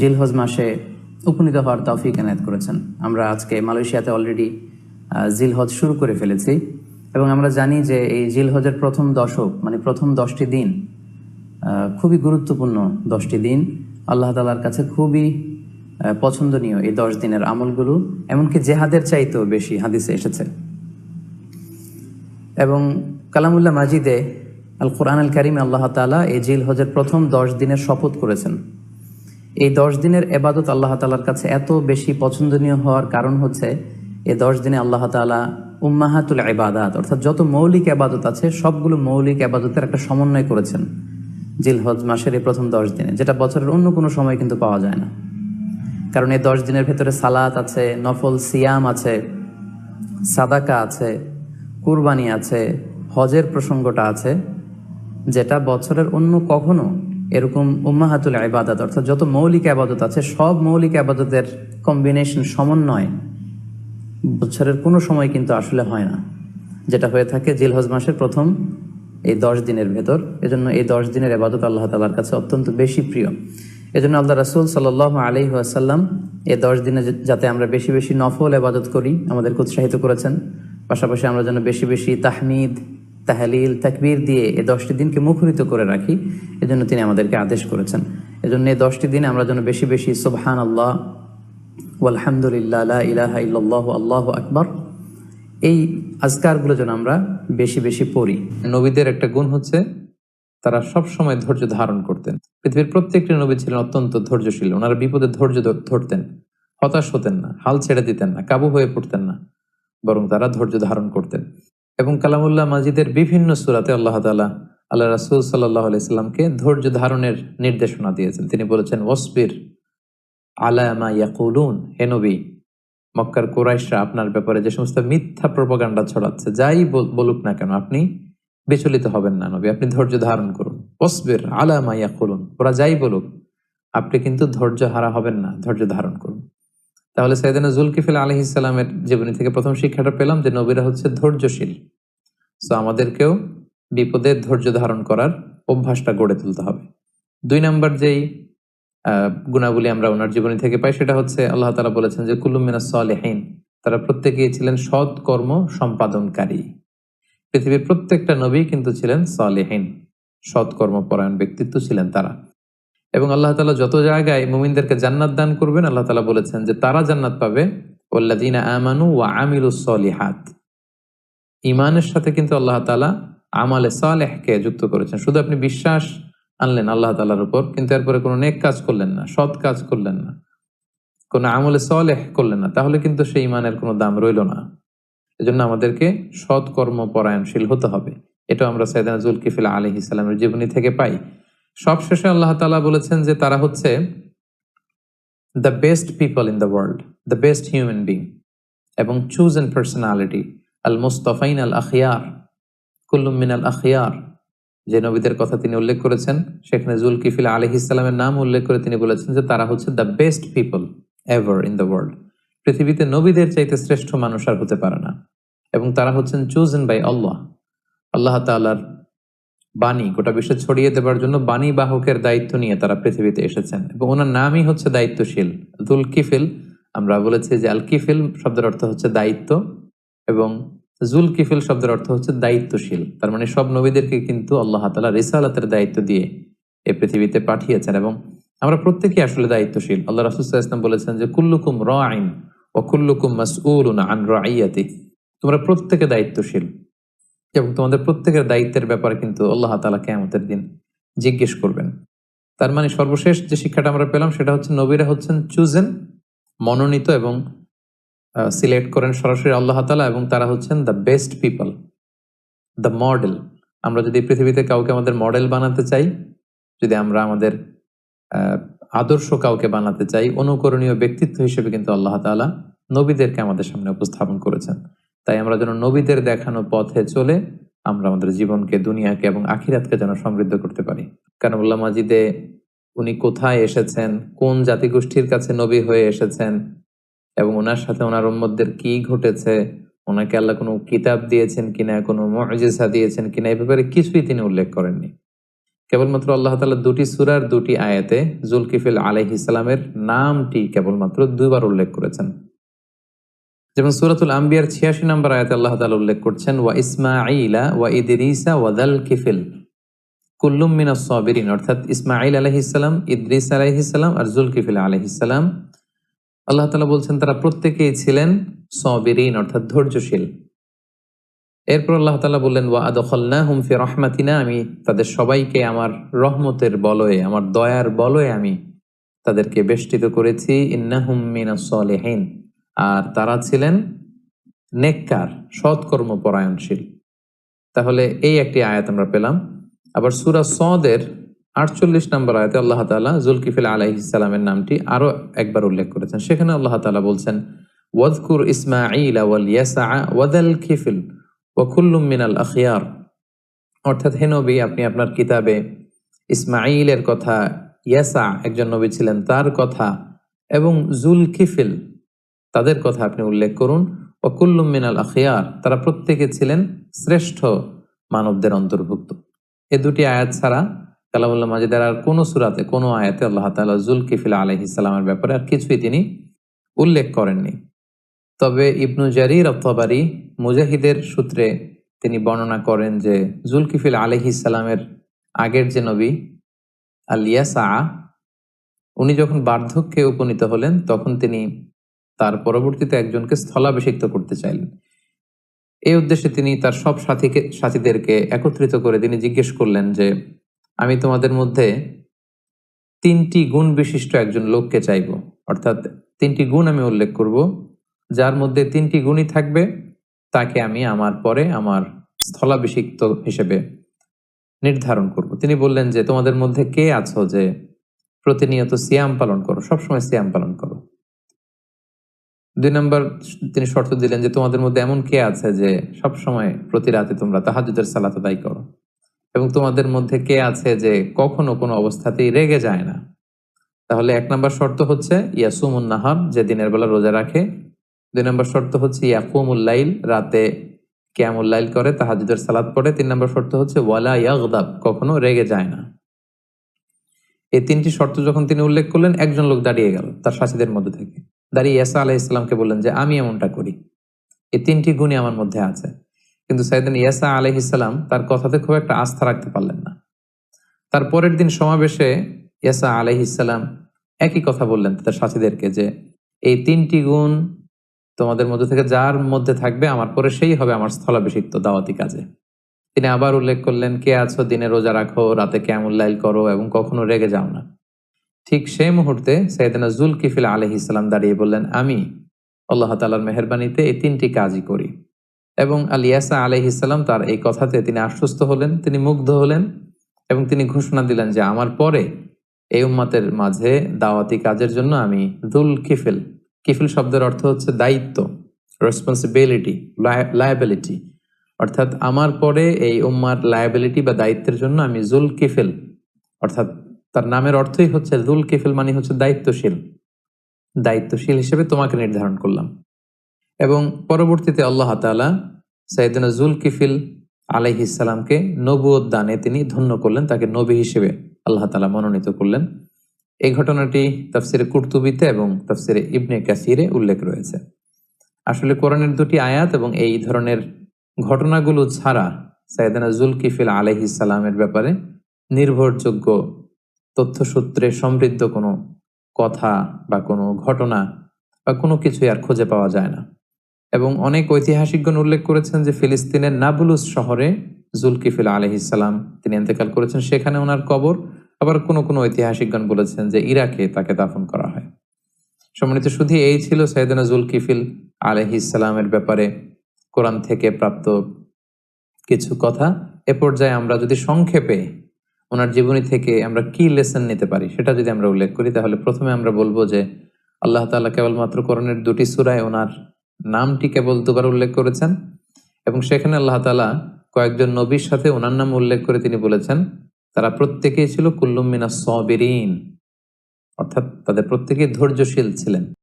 জিলহজ মাসে উপনীত হওয়ার তৌফিক এনায়ত করেছেন। আমরা আজকে মালয়েশিয়াতে অলরেডি জিলহজ শুরু করে ফেলেছি এবং আমরা জানি যে এই জিলহজের প্রথম দশক মানে প্রথম দশটি দিন খুবই গুরুত্বপূর্ণ দশটি দিন। আল্লাহ তালার কাছে খুবই পছন্দনীয় এই দশ দিনের আমলগুলো, এমনকি জেহাদের চাইতেও বেশি হাদিসে এসেছে। এবং কালামুল্লাহ মাজিদে আল কোরআন আল করিম আল্লাহ তালা এই জিল হজের প্রথম দশ দিনের শপথ করেছেন। এই দশ দিনের এবাদত আল্লাহ তালার কাছে এত বেশি পছন্দনীয় হওয়ার কারণ হচ্ছে, এই দশ দিনে আল্লাহ তালা উম্মাহাতুল এবাদাত অর্থাৎ যত মৌলিক আবাদত আছে, সবগুলো মৌলিক আবাদতের একটা সমন্বয় করেছেন জিলহজ মাসের এই প্রথম দশ দিনে, যেটা বছরের অন্য কোনো সময় কিন্তু পাওয়া যায় না। কারণ এই দশ দিনের ভেতরে সালাত আছে, নফল সিয়াম আছে, সাদাকা আছে, কুরবানি আছে, হজের প্রসঙ্গটা আছে, যেটা বছরের অন্য কখনো এরকম উম্মাহাতুল আবাদত অর্থাৎ যত মৌলিক আবাদত আছে, সব মৌলিক আবাদতের কম্বিনেশন সমন্বয় বছরের কোনো সময় কিন্তু আসলে হয় না। যেটা হয়ে থাকে জিলহজ মাসের প্রথম এই দশ দিনের ভেতর। এজন্য এই দশ দিনের আবাদত আল্লাহ তালার কাছে অত্যন্ত বেশি প্রিয়। এজন্য আল্লাহ রাসুল সাল্লাহ আলি আসাল্লাম এই দশ দিনে যাতে আমরা বেশি বেশি নফল আবাদত করি, আমাদেরকে উৎসাহিত করেছেন। পাশাপাশি আমরা যেন বেশি বেশি তাহমিদ তাহলিল, তাকবির দিয়ে এই দশটি দিনকে মুখরিত করে রাখি, এজন্য তিনি আমাদেরকে আদেশ করেছেন। এজন্য এই দশটি দিন আমরা যেন বেশি বেশি সুবহান আল্লাহ আলহামদুলিল্লাহ ইল্লাল্লাহু, আল্লাহু আকবার, এই আজকারগুলো যেন আমরা বেশি বেশি পড়ি। নবীদের একটা গুণ হচ্ছে, তারা সব সময় ধৈর্য ধারণ করতেন। পৃথিবীর প্রত্যেকটি নবী ছিলেন অত্যন্ত ধৈর্যশীল, ওনারা বিপদে ধৈর্য ধরতেন, হতাশ হতেন না, হাল ছেড়ে দিতেন না, কাবু হয়ে পড়তেন না, বরং তারা ধৈর্য ধারণ করতেন। এবং কালামুল্লাহ মাজিদের বিভিন্ন সুরাতে আল্লাহ তালা আল্লাহ রাসুল সাল্লাহ আলাইসাল্লামকে ধৈর্য ধারণের নির্দেশনা দিয়েছেন। তিনি বলেছেন ওসবির আলামা ইয়াকুলুন। হে নবী, মক্কার কোরাইশরা আপনার ব্যাপারে যে সমস্ত মিথ্যা প্রপাগান্ডা ছড়াচ্ছে, যাই বলুক না কেন, আপনি বিচলিত হবেন না নবী, আপনি ধৈর্য ধারণ করুন। ওসবির আলামা ইয়াকুলুন। ওরা যাই বলুক, আপনি কিন্তু ধৈর্য হারা হবেন না, ধৈর্য ধারণ করুন। তাহলে সাইদানা জুলকিফিল আলহ ইসলামের জীবনী থেকে প্রথম শিক্ষাটা পেলাম যে নবীরা হচ্ছে ধৈর্যশীল। সো আমাদেরকেও বিপদে ধৈর্য ধারণ করার অভ্যাসটা গড়ে তুলতে হবে। দুই নম্বর যেই গুণাবলী আমরা ওনার জীবনী থেকে পাই, সেটা হচ্ছে আল্লাহ তালা বলেছেন যে কুলুমিনা সালেহীন তারা প্রত্যেকেই ছিলেন সৎ কর্ম সম্পাদনকারী। পৃথিবীর প্রত্যেকটা নবী কিন্তু ছিলেন সালেহীন। সৎ কর্মপরায়ণ ব্যক্তিত্ব ছিলেন তারা। এবং আল্লাহ তালা যত জায়গায় মুমিনদেরকে জান্নাত দান করবেন, আল্লাহ তালা বলেছেন যে তারা জান্নাত পাবে। ওল্লাদিনা আমানু ওয়া আমিলুস সলিহাত। ইমানের সাথে কিন্তু আল্লাহ তালা আমালে সালেহকে যুক্ত করেছেন। শুধু আপনি বিশ্বাস আনলেন আল্লাহ তালার উপর, কিন্তু এরপরে কোনো নেক কাজ করলেন না, সৎ কাজ করলেন না, কোনো আমলে সলেহ করলেন না, তাহলে কিন্তু সেই ইমানের কোনো দাম রইল না। এজন্য আমাদেরকে সৎ কর্ম পরায়ণশীল হতে হবে। এটা আমরা সৈদানা জুলকিফিল আলী ইসলামের জীবনী থেকে পাই। সবশেষে আল্লাহ তালা বলেছেন যে তারা হচ্ছে the best people in the world the best human being এবং চুজ এন পার্সোনালিটি আল মুস্তফাইন আল আখিয়ার কুল্লুম মিন আল আখিয়ার যে নবীদের কথা তিনি উল্লেখ করেছেন, সেখানে জুলকিফিল আলহ ইসলামের নাম উল্লেখ করে তিনি বলেছেন যে তারা হচ্ছে the best people ever in the world পৃথিবীতে নবীদের চাইতে শ্রেষ্ঠ মানুষ আর হতে পারে না। এবং তারা হচ্ছেন choose chosen by Allah Allah তাআলার বাণী, গোটা বিশ্বে ছড়িয়ে দেবার জন্য বাণী বাহকের দায়িত্ব নিয়ে তারা পৃথিবীতে এসেছেন এবং ওনার নামই হচ্ছে দায়িত্বশীল দুল কিফিল আমরা বলেছি যে আল কিফিল শব্দের অর্থ হচ্ছে দায়িত্ব এবং জুল কিফিল শব্দের অর্থ হচ্ছে দায়িত্বশীল। তার মানে সব নবীদেরকে কিন্তু আল্লাহ তালা রিসালাতের দায়িত্ব দিয়ে এ পৃথিবীতে পাঠিয়েছেন এবং আমরা প্রত্যেকেই আসলে দায়িত্বশীল। আল্লাহ রাসুল্লাহ ইসলাম বলেছেন যে, কুল্লুকুম র আইন ও কুল্লুকুম মাসউলুন আন রাইয়াতি তোমরা প্রত্যেকে দায়িত্বশীল। এবং তোমাদের প্রত্যেকের দায়িত্বের ব্যাপারে কিন্তু আল্লাহ তালা কেয়ামতের দিন জিজ্ঞেস করবেন। তার মানে সর্বশেষ যে শিক্ষাটা আমরা পেলাম সেটা হচ্ছে নবীরা হচ্ছেন চুজেন মনোনীত এবং সিলেক্ট করেন সরাসরি আল্লাহ তালা এবং তারা হচ্ছেন the best people the model আমরা যদি পৃথিবীতে কাউকে আমাদের মডেল বানাতে চাই, যদি আমরা আমাদের আদর্শ কাউকে বানাতে চাই, অনুকরণীয় ব্যক্তিত্ব হিসেবে কিন্তু আল্লাহ তাআলা নবীদেরকে আমাদের সামনে উপস্থাপন করেছেন। তাই আমরা যেন নবীদের দেখানো পথে চলে আমরা আমাদের জীবনকে, দুনিয়াকে এবং আখিরাতকে যেন সমৃদ্ধ করতে পারি। কারণ উল্লাহ মাজিদে উনি কোথায় এসেছেন, কোন জাতিগোষ্ঠীর কাছে নবী হয়ে এসেছেন এবং ওনার সাথে ওনার উম্মতদের কি ঘটেছে, ওনাকে আল্লাহ কোনো কিতাব দিয়েছেন কিনা, কোনো মজিজা দিয়েছেন কিনা এই ব্যাপারে কিছুই তিনি উল্লেখ করেননি। কেবলমাত্র আল্লাহ তালা দুটি সুরার দুটি আয়াতে জুলকিফিল আলহ ইসলামের নামটি কেবলমাত্র দুইবার উল্লেখ করেছেন। যেমন সুরাতুল আম্বিয়ার ছিয়াশি নম্বর আয়াতে আল্লাহ তালা উল্লেখ করছেন, ওয়া ইসমাঈলা ওয়া ইদরিসা ওয়াদাল কিফিল কুল্লুম মিনা সবিরিন। অর্থাৎ ইসমাইল আলহিসাল্লাম ইদ্রিস আলহিসাল্লাম আর জুল জুলকিফিল আলহিসাল্লাম আল্লাহ তালা বলছেন, তারা প্রত্যেকেই ছিলেন সবিরিন, অর্থাৎ ধৈর্যশীল। এরপর আল্লাহ তালা বললেন, ওয়া আদখল্লা হুমফি রহমাতিনা, আমি তাদের সবাইকে আমার রহমতের বলয়ে, আমার দয়ার বলয়ে আমি তাদেরকে বেষ্টিত করেছি। ইন্না হুম মিনা সলেহীন। আর তারা ছিলেন নেককার সৎকর্ম পরায়ণশীল তাহলে এই একটি আয়াত আমরা পেলাম। আবার সুরা সদের আটচল্লিশ নম্বর আয়তে আল্লাহ তালা জুলকিফিল আলাইসালামের নামটি আরও একবার উল্লেখ করেছেন। সেখানে আল্লাহ তালা বলছেন ওয়াদকুর ইসমাঈল ওয়াল ইয়াসা ওয়াদাল খিফিল ওয়াকুল্লুম মিনাল আখিয়ার। অর্থাৎ, হে নবী, আপনি আপনার কিতাবে ইসমাইলের কথা ইয়াসা একজন নবী ছিলেন, তার কথা এবং জুল খিফিল তাদের কথা আপনি উল্লেখ করুন। ওয়াকুল্লুম মিনাল আখিয়ার, তারা প্রত্যেকে ছিলেন শ্রেষ্ঠ মানবদের অন্তর্ভুক্ত। এ দুটি আয়াত ছাড়া কালামুল্লাহ মাজিদের আর কোনো সুরাতে, কোনো আয়াতে আল্লাহ তালা জুলকিফিল আলহিসাল্লামের ব্যাপারে আর কিছুই তিনি উল্লেখ করেননি। তবে ইবনু জারির অত্তবারি মুজাহিদের সূত্রে তিনি বর্ণনা করেন যে, জুলকিফিল আলহিসাল্লামের আগের যে নবী আলিয়াসা উনি যখন বার্ধক্যে উপনীত হলেন, তখন তিনি তার পরবর্তীতে একজনকে স্থলাভিষিক্ত করতে চাইলেন। এই উদ্দেশ্যে তিনি তার সব সাথীকে, সাথীদেরকে একত্রিত করে তিনি জিজ্ঞেস করলেন যে, আমি তোমাদের মধ্যে তিনটি গুণ বিশিষ্ট একজন লোককে চাইব। অর্থাৎ তিনটি গুণ আমি উল্লেখ করব, যার মধ্যে তিনটি গুণই থাকবে, তাকে আমি আমার পরে আমার স্থলাভিষিক্ত হিসেবে নির্ধারণ করব। তিনি বললেন যে, তোমাদের মধ্যে কে আছো যে প্রতিনিয়ত সিয়াম পালন করো? সবসময় সিয়াম পালন দুই নম্বর তিনি শর্ত দিলেন যে তোমাদের মধ্যে এমন কে আছে যে সব সময় প্রতি রাতে তোমরা তাহাজুদের সালাত আদায় করো। এবং তোমাদের মধ্যে কে আছে যে কখনো কোনো অবস্থাতেই রেগে যায় না। তাহলে এক নম্বর শর্ত হচ্ছে ইয়াসুমুন নাহার, যে দিনের বেলা রোজা রাখে। দুই নম্বর শর্ত হচ্ছে ইয়াকুমুল্লাইল রাতে ক্যামুল্লাইল করে তাহাজুদের সালাত পড়ে। তিন নম্বর শর্ত হচ্ছে ওয়ালা ইয়াগদাব, কখনো রেগে যায় না। এই তিনটি শর্ত যখন তিনি উল্লেখ করলেন, একজন লোক দাঁড়িয়ে গেল তার সাথীদের মধ্যে থেকে। দাঁড়িয়ে ইয়াসা আলাহ ইসলামকে বললেন যে, আমি এমনটা করি। এই তিনটি গুণই আমার মধ্যে আছে। কিন্তু সাইদিন ইয়াসা আলহ ইসলাম তার কথাতে খুব একটা আস্থা রাখতে পারলেন না। তার পরের দিন সমাবেশে ইয়াসা আলহ ইসলাম একই কথা বললেন তাদের সাথীদেরকে যে, এই তিনটি গুণ তোমাদের মধ্যে থেকে যার মধ্যে থাকবে, আমার পরে সেই হবে আমার স্থলাভিষিক্ত দাওয়াতি কাজে। তিনি আবার উল্লেখ করলেন, কে আছো? দিনে রোজা রাখো, রাতে ক্যামুল্লাইল করো এবং কখনো রেগে যাও না। ঠিক সেই মুহূর্তে সৈয়দনা জুল কিফিল আলহ ইসলাম দাঁড়িয়ে বললেন, আমি আল্লাহ তালার মেহরবানিতে এই তিনটি কাজই করি। এবং আলিয়াসা আলহ ইসলাম তার এই কথাতে তিনি আশ্বস্ত হলেন, তিনি মুগ্ধ হলেন এবং তিনি ঘোষণা দিলেন যে, আমার পরে এই উম্মাতের মাঝে দাওয়াতি কাজের জন্য আমি দুল কিফিল কিফিল শব্দের অর্থ হচ্ছে দায়িত্ব রেসপন্সিবিলিটি লায়াবিলিটি অর্থাৎ আমার পরে এই উম্মার লায়াবিলিটি বা দায়িত্বের জন্য আমি জুল কিফিল অর্থাৎ তার নামের অর্থই হচ্ছে জুল কিফিল মানে হচ্ছে দায়িত্বশীল। দায়িত্বশীল হিসেবে তোমাকে নির্ধারণ করলাম। এবং পরবর্তীতে আল্লাহ তালা সাইদিনা জুল কিফিল আলাইহিসালামকে নবুয় দানে তিনি ধন্য করলেন, তাকে নবী হিসেবে আল্লাহ তালা মনোনীত করলেন। এই ঘটনাটি তাফসিরে কুর্তুবিতে এবং তাফসিরে ইবনে কাসিরে উল্লেখ রয়েছে। আসলে কোরআনের দুটি আয়াত এবং এই ধরনের ঘটনাগুলো ছাড়া সাইদানা জুলকিফিল আলহিসাল্লামের ব্যাপারে নির্ভরযোগ্য তথ্যসূত্রে সমৃদ্ধ কোনো কথা বা কোনো ঘটনা বা কোনো কিছুই আর খুঁজে পাওয়া যায় না। এবং অনেক ঐতিহাসিকগণ উল্লেখ করেছেন যে ফিলিস্তিনের নাবুলুস শহরে জুলকিফিল আলহিসাল্লাম তিনি এতেকাল করেছেন। সেখানে ওনার কবর। আবার কোনো কোনো ঐতিহাসিকগণ বলেছেন যে ইরাকে তাকে দাফন করা হয়। সম্মানিত শুধু এই ছিল সৈয়দনা জুলকিফিল আলহিসাল্লামের ব্যাপারে কোরআন থেকে প্রাপ্ত কিছু কথা। এ পর্যায়ে আমরা যদি সংক্ষেপে ওনার জীবনী থেকে আমরা কি লেসন নিতে পারি সেটা যদি আমরা উল্লেখ করি, তাহলে প্রথমে আমরা বলব যে আল্লাহ তালা কেবলমাত্র করণের দুটি সুরায় ওনার নামটি কেবল দুবার উল্লেখ করেছেন এবং সেখানে আল্লাহ তালা কয়েকজন নবীর সাথে ওনার নাম উল্লেখ করে তিনি বলেছেন, তারা প্রত্যেকেই ছিল কুল্লুমিনা সবিরিন, অর্থাৎ তাদের প্রত্যেকেই ধৈর্যশীল ছিলেন।